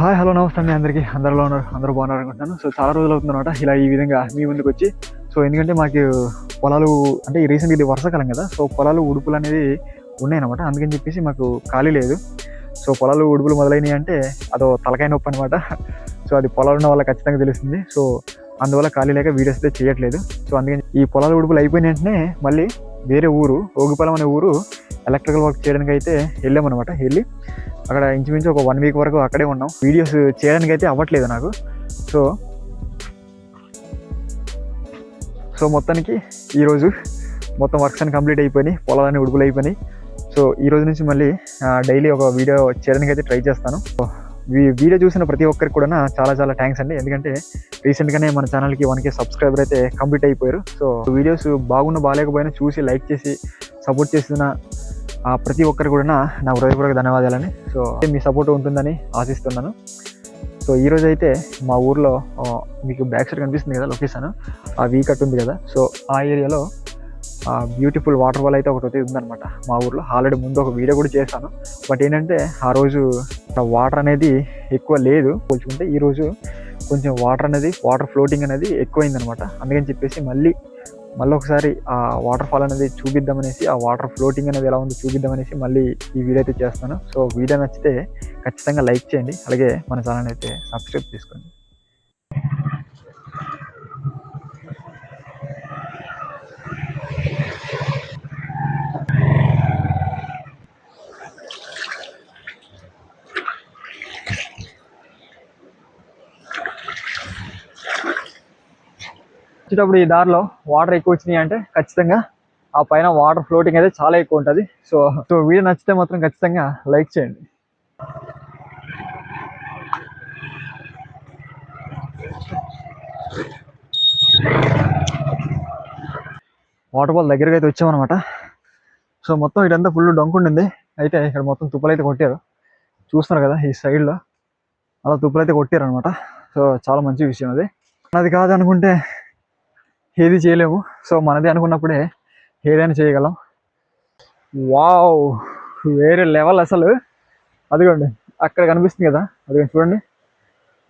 Hi hello నమస్తే అండి అందరికీ. అందరిలో ఉన్నారు అందరూ బాగున్నారు అనుకుంటున్నాను. సో చాలా రోజులు అవుతుందన్నమాట. ఇలా ఈ విధంగా మీ ముందుకు వచ్చి. సో ఎందుకంటే మాకు పొలాలు అంటే ఈ రీసెంట్ ఇది వర్షాకాలం కదా సో పొలాలు ఉడుపులు అనేది ఉన్నాయన్నమాట. అందుకని చెప్పేసి మాకు ఖాళీ లేదు. సో పొలాలు ఉడుపులు మొదలైనవి అంటే అదో తలకాయ నొప్పి అనమాట సో అది పొలాలు ఉన్న వాళ్ళకి ఖచ్చితంగా తెలుస్తుంది. సో అందువల్ల ఖాళీ లేక వీడియోస్ అయితే చేయట్లేదు. సో అందుకని ఈ పొలాలు ఉడుపులు అయిపోయిన వెంటనే మళ్ళీ వేరే ఊరు ఓగిపాలెం అనే ఊరు ఎలక్ట్రికల్ వర్క్ చేయడానికి అయితే వెళ్ళామన్నమాట. వెళ్ళి అక్కడ ఇంచుమించు ఒక వన్ వీక్ వరకు అక్కడే ఉన్నాం. వీడియోస్ చేయడానికి అయితే అవ్వట్లేదు నాకు. సో సో మొత్తానికి ఈరోజు మొత్తం వర్క్స్ అన్ని కంప్లీట్ అయిపోయినాయి. పొలాలన్నీ ఉడుకులు అయిపోయినాయి. సో ఈ రోజు నుంచి మళ్ళీ డైలీ ఒక వీడియో చేయడానికి అయితే ట్రై చేస్తాను ఈ వీడియో చూసిన ప్రతి ఒక్కరికి కూడా చాలా చాలా థ్యాంక్స్ అండి. ఎందుకంటే రీసెంట్గానే మన ఛానల్కి వన్కే సబ్స్క్రైబర్ అయితే కంప్లీట్ అయిపోయారు. సో వీడియోస్ బాగున్నా బాగాలేకపోయినా చూసి లైక్ చేసి సపోర్ట్ చేసిన ప్రతి ఒక్కరు కూడా నా హృదయపూర్వక ధన్యవాదాలని సో మీ సపోర్ట్ ఉంటుందని ఆశిస్తున్నాను. సో ఈ రోజు అయితే మా ఊర్లో మీకు బ్యాక్ సైడ్ కనిపిస్తుంది కదా లొకేషన్? ఆ వీ కట్ ఉంది కదా. సో ఆ ఏరియాలో బ్యూటిఫుల్ వాటర్ ఫాల్ అయితే ఒకటి ఉందన్నమాట మా ఊర్లో. ఆల్రెడీ ముందు ఒక వీడియో కూడా చేశాను. బట్ ఏంటంటే ఆ రోజు వాటర్ అనేది ఎక్కువ లేదు. పోల్చుకుంటే ఈరోజు కొంచెం వాటర్ అనేది వాటర్ ఫ్లోటింగ్ అనేది ఎక్కువైందనమాట అందుకని చెప్పేసి మళ్ళీ మళ్ళీ ఒకసారి ఆ వాటర్ ఫాల్ అనేది చూపిద్దామనేసి ఆ వాటర్ ఫ్లోటింగ్ అనేది ఎలా ఉందో చూపిద్దామనేసి మళ్ళీ ఈ వీడియో అయితే చేస్తాను. సో వీడియో నచ్చితే ఖచ్చితంగా లైక్ చేయండి. అలాగే మన ఛానల్ అయితే సబ్స్క్రైబ్ చేసుకోండి. వచ్చేటప్పుడు ఈ దారిలో వాటర్ ఎక్కువ వచ్చినాయి అంటే ఖచ్చితంగా ఆ పైన వాటర్ ఫ్లోటింగ్ అయితే చాలా ఎక్కువ ఉంటుంది. సో సో వీడియో నచ్చితే మాత్రం ఖచ్చితంగా లైక్ చేయండి. వాటర్ ఫాల్ దగ్గరికి అయితే వచ్చామన్నమాట. సో మొత్తం ఇదంతా ఫుల్ డొంకుండింది అయితే ఇక్కడ మొత్తం తుప్పలు అయితే కొట్టారు. చూస్తున్నారు కదా ఈ సైడ్లో అలా తుప్పలు అయితే కొట్టారు అనమాట సో చాలా మంచి విషయం అది. అది కాదనుకుంటే ఏది చేయలేము. సో మనది అనుకున్నప్పుడే ఏదైనా చేయగలం. వావ్! వేరే లెవెల్ అసలు. అదిగోండి అక్కడ కనిపిస్తుంది కదా. అదిగోండి చూడండి.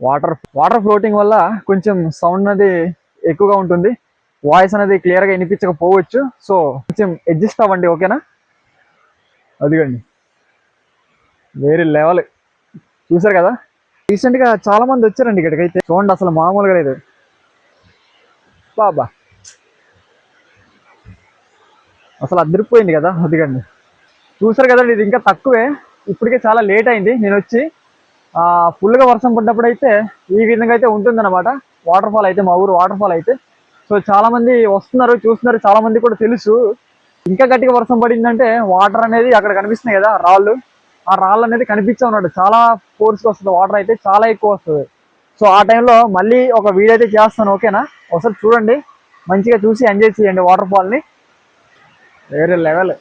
వాటర్ వాటర్ ఫ్లోటింగ్ వల్ల కొంచెం సౌండ్ అనేది ఎక్కువగా ఉంటుంది. వాయిస్ అనేది క్లియర్గా వినిపించకపోవచ్చు. సో కొంచెం అడ్జస్ట్ అవ్వండి ఓకేనా? అదిగోండి. వేరే లెవెల్. చూసారు కదా? రీసెంట్గా చాలా మంది వచ్చారండి ఇక్కడికైతే. చూడండి అసలు మామూలుగా లేదు. బాబా! అసలు అదిరిపోయింది కదా అదిగండి. చూసారు కదండి ఇది ఇంకా తక్కువే. ఇప్పటికే చాలా లేట్ అయింది. నేను వచ్చి ఫుల్గా వర్షం పడ్డప్పుడు అయితే ఈ విధంగా అయితే ఉంటుందన్నమాట. వాటర్ ఫాల్ అయితే మా ఊరు వాటర్ ఫాల్ అయితే. సో చాలామంది వస్తున్నారు చూస్తున్నారు చాలామంది కూడా తెలుసు. ఇంకా గట్టిగా వర్షం పడిందంటే వాటర్ అనేది అక్కడ కనిపిస్తున్నాయి కదా రాళ్ళు. ఆ రాళ్ళు అనేది కనిపించే ఉన్నాడు చాలా ఫోర్స్గా వస్తుంది వాటర్ అయితే చాలా ఎక్కువ వస్తుంది. సో ఆ టైంలో మళ్ళీ ఒక వీడియో అయితే చేస్తాను ఓకేనా ఒకసారి చూడండి. మంచిగా చూసి ఎంజాయ్ చేయండి వాటర్ ఫాల్ని వేరే లెవెల్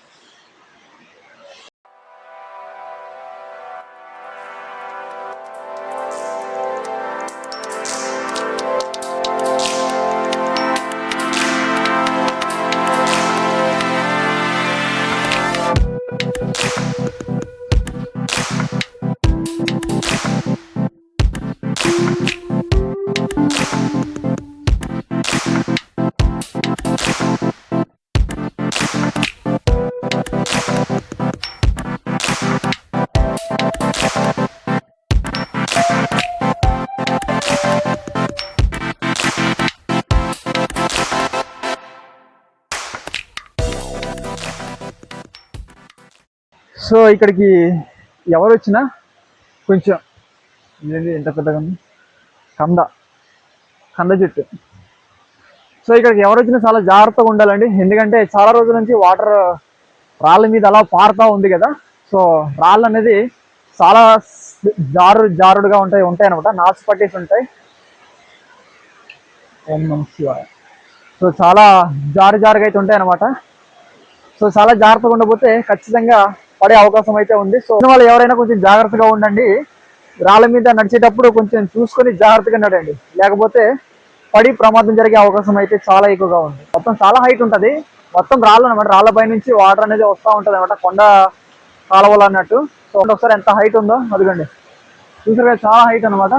సో ఇక్కడికి ఎవరు వచ్చినా కొంచెం ఇదేంటి ఎంత పెద్దగా ఉంది? కంద. కంద చెట్టు. సో ఇక్కడికి ఎవరు వచ్చినా చాలా జాగ్రత్తగా ఉండాలండి. ఎందుకంటే చాలా రోజుల నుంచి వాటర్ రాళ్ళ మీద అలా పారుతూ ఉంది కదా. సో రాళ్ళు అనేది చాలా జారు జారుడుగా ఉంటాయి ఉంటాయి అనమాట నాచు పట్టేసి ఉంటాయి. సో చాలా జారు జారుగా అయితే ఉంటాయి అనమాట సో చాలా జాగ్రత్తగా ఉండబోతే ఖచ్చితంగా పడే అవకాశం అయితే ఉంది. సో వాళ్ళు ఎవరైనా కొంచెం జాగ్రత్తగా ఉండండి. రాళ్ళ మీద నడిచేటప్పుడు కొంచెం చూసుకొని జాగ్రత్తగా నడండి లేకపోతే పడి ప్రమాదం జరిగే అవకాశం అయితే చాలా ఎక్కువగా ఉంది. మొత్తం చాలా హైట్ ఉంటుంది. మొత్తం రాళ్ళు అనమాట రాళ్ళ పై నుంచి వాటర్ అనేది వస్తూ ఉంటది అనమాట కొండ కాలువలు అన్నట్టు. సో ఒకసారి ఎంత హైట్ ఉందో. అదిగండి. చూసారు చాలా హైట్ అన్నమాట.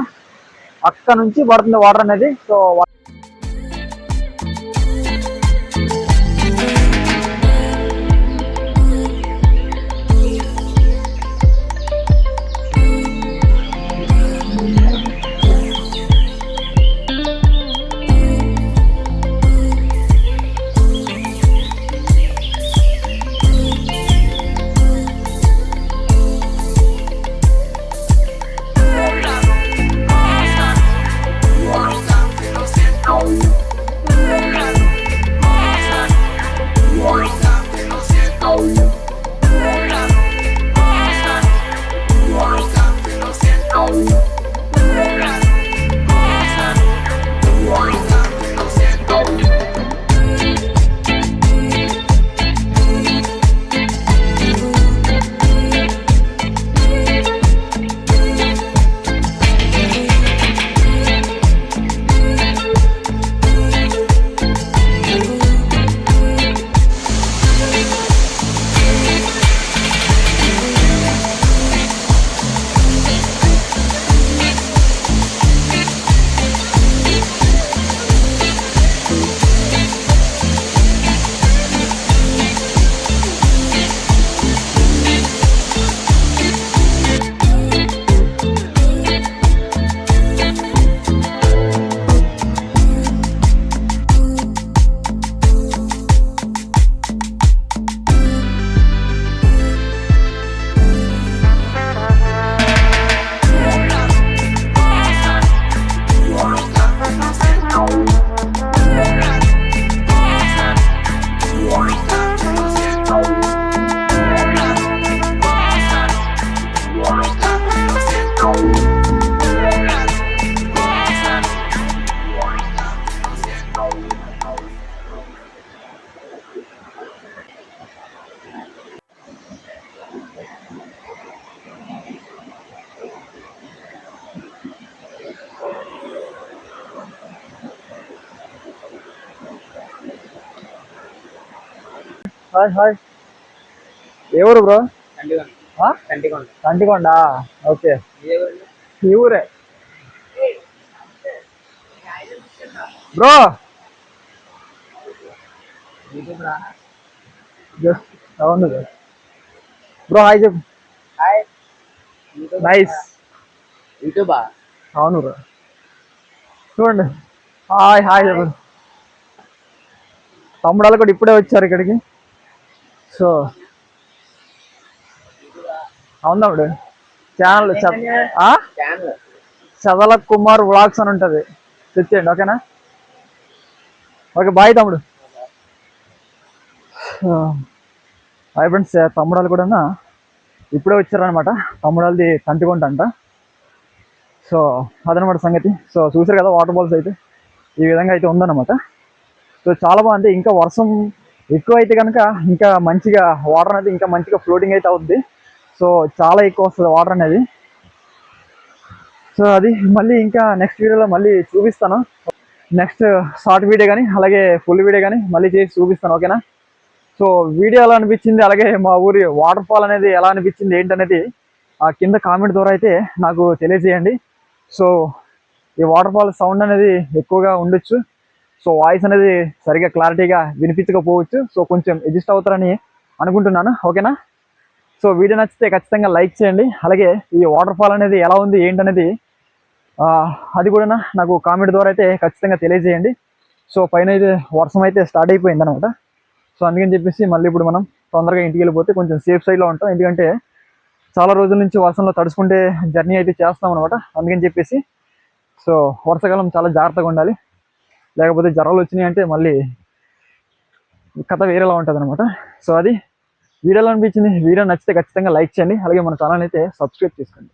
అక్కడ నుంచి పడుతుంది వాటర్ అనేది. So hi hi. ఎవరు బ్రో? కంటికొండ. ఓకే? ఈ ఊరే? బ్రో. అవును బ్రో. హాయ్ చెప్పు. హాయ్. నైస్. యూట్యూబా? అవును బ్రో. చూడండి. హాయ్ హాయ్ చెప్పు. తమ్ముడాలు కూడా ఇప్పుడే వచ్చారు ఇక్కడికి. సో అవును తమ్ముడు ఛానల్ చదల కుమార్ వ్లాగ్స్ అని ఉంటుంది. తెచ్చేయండి ఓకేనా? ఓకే బాయ్ తమ్ముడు. హాయ్ ఫ్రెండ్స్ తమ్ముడాలు కూడా ఇప్పుడే వచ్చారనమాట తమ్ముడాలది తంతికొంట అంట సో అదనమాట సంగతి. సో చూసారు కదా వాటర్ బాల్స్ అయితే? ఈ విధంగా అయితే ఉందన్నమాట. సో చాలా బాగుంది. ఇంకా వర్షం ఎక్కువ అయితే కనుక ఇంకా మంచిగా వాటర్ అనేది ఇంకా మంచిగా ఫ్లోటింగ్ అయితే అవుద్ది. సో చాలా ఎక్కువ వస్తుంది వాటర్ అనేది. సో అది మళ్ళీ ఇంకా నెక్స్ట్ వీడియోలో మళ్ళీ చూపిస్తాను. నెక్స్ట్ షార్ట్ వీడియో కానీ అలాగే ఫుల్ వీడియో కానీ మళ్ళీ చేసి చూపిస్తాను ఓకేనా సో వీడియో ఎలా అనిపించింది అలాగే మా ఊరి వాటర్ ఫాల్ అనేది ఎలా అనిపించింది ఏంటనేది ఆ కింద కామెంట్ ద్వారా అయితే నాకు తెలియజేయండి. సో ఈ వాటర్ ఫాల్ సౌండ్ అనేది ఎక్కువగా ఉండొచ్చు. సో వాయిస్ అనేది సరిగా క్లారిటీగా వినిపించకపోవచ్చు. సో కొంచెం అడ్జస్ట్ అవుతారని అనుకుంటున్నాను. ఓకేనా సో వీడియో నచ్చితే ఖచ్చితంగా లైక్ చేయండి. అలాగే ఈ వాటర్ ఫాల్ అనేది ఎలా ఉంది ఏంటనేది అది కూడా నాకు కామెంట్ ద్వారా అయితే ఖచ్చితంగా తెలియజేయండి. సో పైన అయితే వర్షం అయితే స్టార్ట్ అయిపోయింది అనమాట సో అందుకని చెప్పేసి మళ్ళీ ఇప్పుడు మనం తొందరగా ఇంటికి వెళ్ళిపోతే కొంచెం సేఫ్ సైడ్లో ఉంటాం. ఎందుకంటే చాలా రోజుల నుంచి వర్షంలో తడుచుకుంటే జర్నీ అయితే చేస్తాం అనమాట అందుకని చెప్పేసి సో వర్షాకాలం చాలా జాగ్రత్తగా ఉండాలి. లేకపోతే జ్వరాలు వచ్చినాయి అంటే మళ్ళీ కథ వేరేలా ఉంటుంది అనమాట సో అది వీడియోలో అనిపించింది. వీడియో నచ్చితే ఖచ్చితంగా లైక్ చేయండి. అలాగే మన ఛానల్ అయితే సబ్స్క్రైబ్ చేసుకోండి.